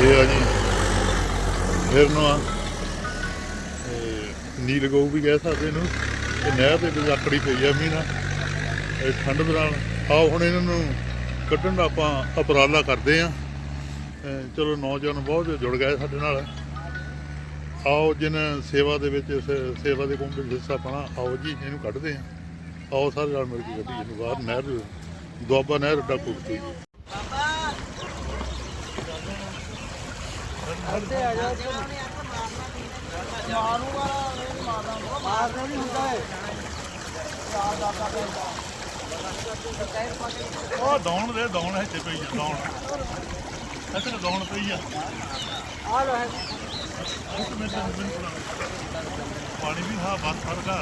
ਇਹ ਆ ਜੀ। ਹਿਰਨ ਆ ਨੀਲ ਗਊ ਵੀ ਕਹਿ ਸਕਦੇ ਇਹਨੂੰ। ਤੇ ਨਹਿਰ ਦੇ ਵਿੱਚ ਆਕੜੀ ਪਈ ਆ ਮੀਨਾ ਇਹ ਠੰਡ ਦੌਰਾਨ। ਆਓ ਹੁਣ ਇਹਨਾਂ ਨੂੰ ਕੱਢਣ ਦਾ ਆਪਾਂ ਉਪਰਾਲਾ ਕਰਦੇ ਆ। ਚਲੋ ਨੌਜਵਾਨ ਬਹੁਤ ਜੁੜ ਗਏ ਸਾਡੇ ਨਾਲ। ਆਓ ਜਿਨ ਸੇਵਾ ਦੇ ਵਿੱਚ ਇਸ ਸੇਵਾ ਦੇ ਕੰਮ ਵਿੱਚ ਹਿੱਸਾ ਪਾਣਾ ਆਓ ਜੀ, ਇਹਨੂੰ ਕੱਢਦੇ ਆ। ਆਓ ਸਾਰੇ ਨਾਲ ਮਿਲ ਕੇ ਕੱਢੀਏ। ਇਹਨੂੰ ਬਾਹਰ ਨਹਿਰ, ਦੁਆਬਾ ਨਹਿਰ ਦਾ ਦੇ ਮਾਰਦਾ ਨਹੀਂ ਹੁੰਦਾ ਏ ਉਹ ਦੌਣ ਦੇ ਦੌਣ ਇੱਥੇ ਪਈ ਆ ਦੌਣ। ਇੱਥੇ ਦੌਣ ਪਈ ਆ। ਆ ਲੋ ਹੈ ਇੱਕ ਮਿੰਟ। ਪਾਣੀ ਵੀ ਹਾਂ ਬਸ ਫੜਦਾ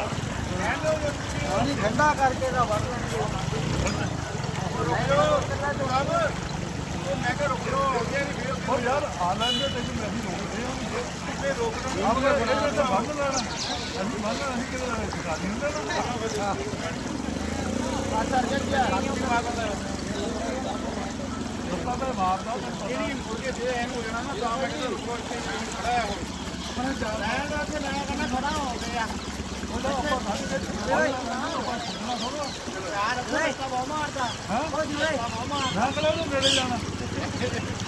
ਪਾਣੀ ਠੰਡਾ ਕਰਕੇ ਦਾ ਵੜ ਲੈਣਗੇ ਉਹ ਯਾਰ ਆਨੰਦ ਦੇ ਤੈਨੂੰ ਨਹੀਂ ਰੋਕਦੇ ਹਾਂ ਕਿੱਥੇ ਰੋਕਣਾ ਆਪਣੇ ਬੜੇ ਨੇ ਤਾਂ ਬੰਦ ਲੈਣਾ ਅਸੀਂ ਬੰਦ ਅਸੀਂ ਕਿਹੜਾ ਸਿਖਾਣੀ ਹੁੰਦਾ ਨਾ ਰੁੱਪਾ ਤੇ ਮਾਰਦਾ ਜਿਹੜੀ ਮੁਰਗੇ ਤੇ ਐਨ ਹੋ ਜਾਣਾ ਨਾ ਤਾਂ ਮੈਂ ਕਿਹਾ ਰੁੱਪਾ ਇੱਥੇ ਖੜਾ ਹੋ ਮੈਂ ਜਾ ਰਿਹਾ ਨਾ ਤੇ ਮੈਂ ਕਹਿੰਦਾ ਖੜਾ ਹੋ ਗਿਆ ਉਹਦਾ ਆਪਾਂ ਫੜ ਕੇ ਯਾਰ ਰਸਤਾ ਬਹੁਤ ਮਾਰਦਾ ਹਾਂ ਉਹ ਜੁੜੇ ਨਾ ਕਲੇ ਉਹਨੂੰ ਨੇੜੇ ਜਾਣਾ?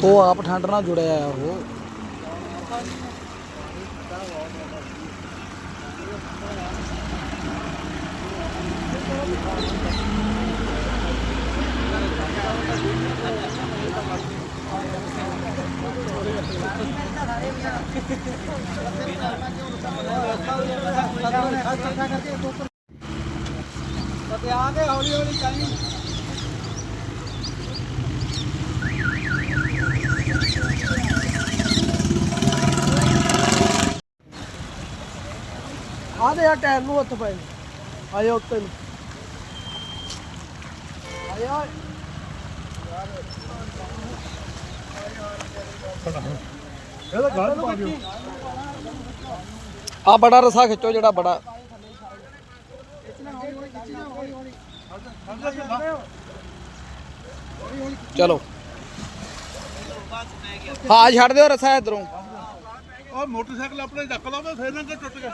ਉਹ ਆਪ ਠੰਡ ਨਾਲ ਜੁੜਿਆ ਆ ਉਹ ਤੇ ਆ ਕੇ ਹੌਲੀ ਹੌਲੀ ਚਾਹੀ ਆ ਦੇ ਆ ਟਾਇਰ ਨੂੰ ਹੱਥ ਪਾਏ ਆਇਆ ਉੱਤੇ ਨੂੰ। ਆਇਆ। ਇਹਦਾ ਗਾਲ ਪਾ ਦਿਓ। ਆ ਬੜਾ ਰਸਾ ਖਿੱਚੋ ਜਿਹੜਾ ਬੜਾ। ਚਲੋ। ਹਾਂ ਛੱਡ ਦਿਓ ਰਸਾ ਇਧਰੋਂ। ਉਹ ਮੋਟਰਸਾਈਕਲ ਆਪਣੇ ਚੱਕ ਲਾਵੇ ਫੇਰ ਨਾ ਕਿ ਟੁੱਟ ਗਿਆ।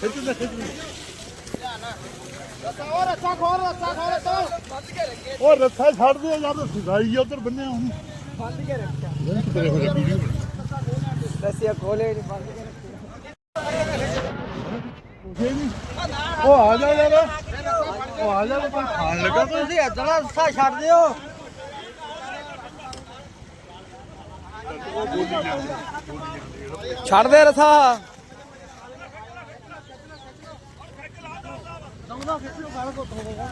ਖਿੱਚ ਦੇ ਖਿੱਚ ਦੇ। ਉਹ ਰੱਸਾ ਖੋਲ ਰੱਸਾ ਖੋਲ ਤੋ ਉਹ ਰੱਥਾ ਛੱਡ ਦੇ, ਯਾਰ ਸਿਧਾਈ ਉਧਰ ਬੰਨਿਆ ਹੁਣ ਬੰਦ ਕੇ ਰੱਖਿਆ ਤੇਰੇ ਹੋਰੇ ਵੀਡੀਓ ਰੱਸਿਆ ਖੋਲੇ ਨਹੀਂ ਬੰਦ ਕੇ ਉਹ ਆ ਜਾ ਯਾਰ ਉਹ ਆ ਜਾ। ਖਾਣ ਲੱਗਾ ਤੁਸੀਂ ਅਜਲਾ ਰੱਸਾ ਛੱਡ ਦਿਓ। ਛੱਡ ਦੇ ਰਸਾ। ਫਿਰ ਨੂੰ ਗਾਲ ਕੋ ਹੋਵੇਗਾ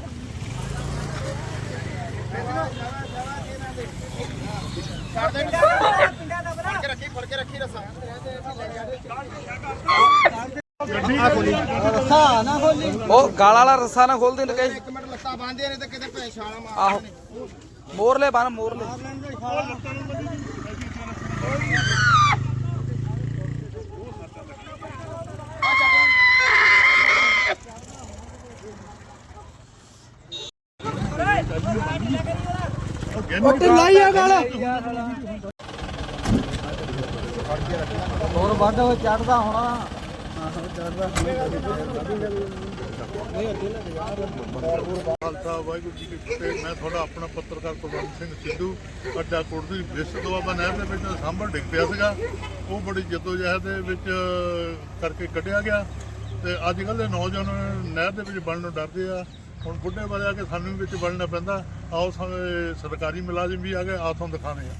ਰੱਸਾ ਨਾ ਖੋਲੀ ਉਹ ਗਾਲ ਵਾਲਾ ਰਸਾ ਨਾ ਖੋਲਦੀ ਲਕੇ ਇੱਕ ਮਿੰਟ ਲੱਤਾਂ ਬਾਂਧੇ ਨੇ ਤੇ ਕਿਤੇ ਛਾਲਾ ਮਾਰ ਆਹੋ। ਮੋਰਲੇ ਬਨ ਮੋਰਲੇ ਉਹ ਲਾਈ ਆ ਗਾਲ। ਹੋਰ ਵੱਢ ਹੋ ਚੜਦਾ ਹੋਣਾ। ਖਾਲਸਾ ਵਾਹਿਗੁਰੂ ਜੀ ਕੀ ਫਤਿਹ। ਮੈਂ ਤੁਹਾਡਾ ਆਪਣਾ ਪੱਤਰਕਾਰ ਕੁਲਵੰਤ ਸਿੰਘ ਸਿੱਧੂ। ਅੱਡਾ ਕੋਟਦੀ ਵਿਸ ਦੁਆਬਾ ਨਹਿਰ ਦੇ ਵਿੱਚ ਸਾਂਭਰ ਡਿੱਗ ਪਿਆ ਸੀਗਾ। ਉਹ ਬੜੀ ਜਦੋਜਹਿਦ ਦੇ ਵਿੱਚ ਕਰਕੇ ਕੱਢਿਆ ਗਿਆ। ਤੇ ਅੱਜ ਕੱਲ੍ਹ ਦੇ ਨੌਜਵਾਨ ਨਹਿਰ ਦੇ ਵਿੱਚ ਬਣਨ ਨੂੰ ਡਰਦੇ ਆ। ਹੁਣ ਬੁੱਢੇ ਵਾਲੇ ਆ ਕੇ ਸਾਨੂੰ ਵਿੱਚ ਬਣਨਾ ਪੈਂਦਾ। ਆਓ ਸਾਰੇ ਸਰਕਾਰੀ ਮੁਲਾਜ਼ਮ ਵੀ ਆ ਗਏ ਆ ਤੁਹਾਨੂੰ ਦਿਖਾਣੇ ਆ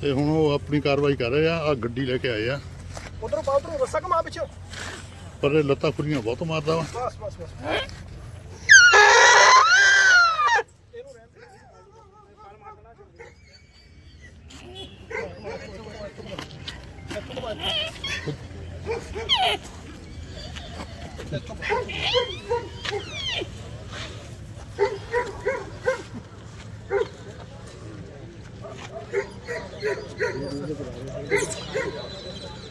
ਤੇ ਹੁਣ ਉਹ ਆਪਣੀ ਕਾਰਵਾਈ ਕਰ ਰਹੇ ਆ ਆ ਗੱਡੀ ਲੈ ਕੇ ਆਏ ਆ। ਉਧਰੋਂ ਪਾਉ ਰੱਸਾ ਕਮਾ ਪਿੱਛੇ। ਪਰ ਇਹ ਲੱਤਾਂ ਖੁਰੀਆਂ ਬਹੁਤ ਮਾਰਦਾ ਵਾ। ਬਸ ਬਸ ਬਸ।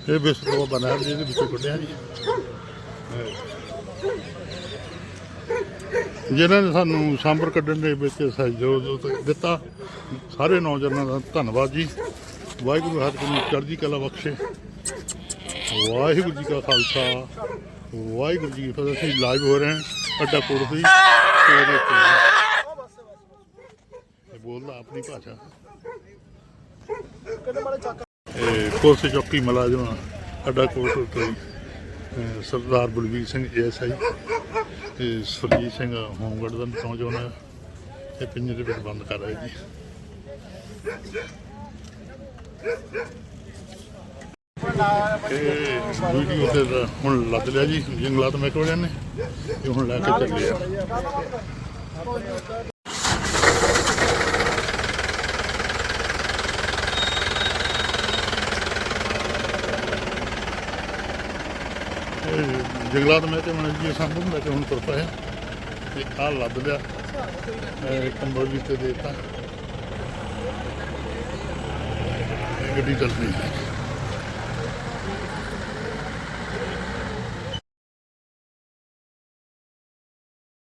ਇਹ ਬਿਸਤਰਾ ਬਣਾਇਆ ਜੀ ਇਹਦੇ ਵਿੱਚੋਂ ਕੱਢਿਆ ਜੀ। ਜਿਨ੍ਹਾਂ ਨੇ ਸਾਨੂੰ ਸਾਂਬਰ ਕੱਢਣ ਦੇ ਵਿੱਚ ਸਹਿਯੋਗ ਦਿੱਤਾ, ਸਾਰੇ ਨੌਜਵਾਨਾਂ ਦਾ ਧੰਨਵਾਦ ਜੀ। ਵਾਹਿਗੁਰੂ ਹਰ ਕੋਈ ਚੜ੍ਹਦੀ ਕਲਾ ਬਖਸ਼ੇ। ਵਾਹਿਗੁਰੂ ਜੀ ਕਾ ਖਾਲਸਾ। ਵਾਹਿਗੁਰੂ ਜੀ ਕੀ ਫਤਿਹ। ਅਸੀਂ ਲਾਈਵ ਹੋ ਰਹੇ ਹਾਂ ਅੱਡਾ ਕੁਰਸੀ ਇਹ ਬੋਲਦਾ ਆਪਣੀ ਭਾਸ਼ਾ। ਪੁਲਿਸ ਚੌਕੀ ਮੁਲਾਜ਼ਮ ਅੱਡਾ ਕੋਟ ਉੱਤੇ ਸਰਦਾਰ ਬਲਵੀਰ ਸਿੰਘ ਐਸਆਈ ਤੇ ਸੁਰਜੀਤ ਸਿੰਘ ਹੋਮਗਾਰਡ ਦਾ ਨੌਜਵਾਨ ਹੈ ਇਹ ਪਿੰਜਰੇ ਵਿੱਚ ਬੰਦ ਕਰ ਰਹੇ ਜੀ। ਇਹ ਵੀਡੀਓ ਤੇ ਹੁਣ ਲੱਦ ਲਿਆ ਜੀ ਜੰਗਲਾਤ ਮਹਿਕਮੇ ਨੇ ਇਹ ਹੁਣ ਲੈ ਕੇ ਚੱਲੇ ਆ। ਜੰਗਲਾਤ ਮਹਿਕਮੇ ਨੇ ਜੀ ਸਾਨੂੰ ਲੈ ਕੇ ਹੁਣ ਤੁਰ ਪਏ ਤੇ ਆਹ ਲੱਦ ਲਿਆ। ਇਹ ਕੰਬਲ ਵੀ ਤੇ ਦੇਤਾ। ਗੱਡੀ ਚੱਲ ਪਈ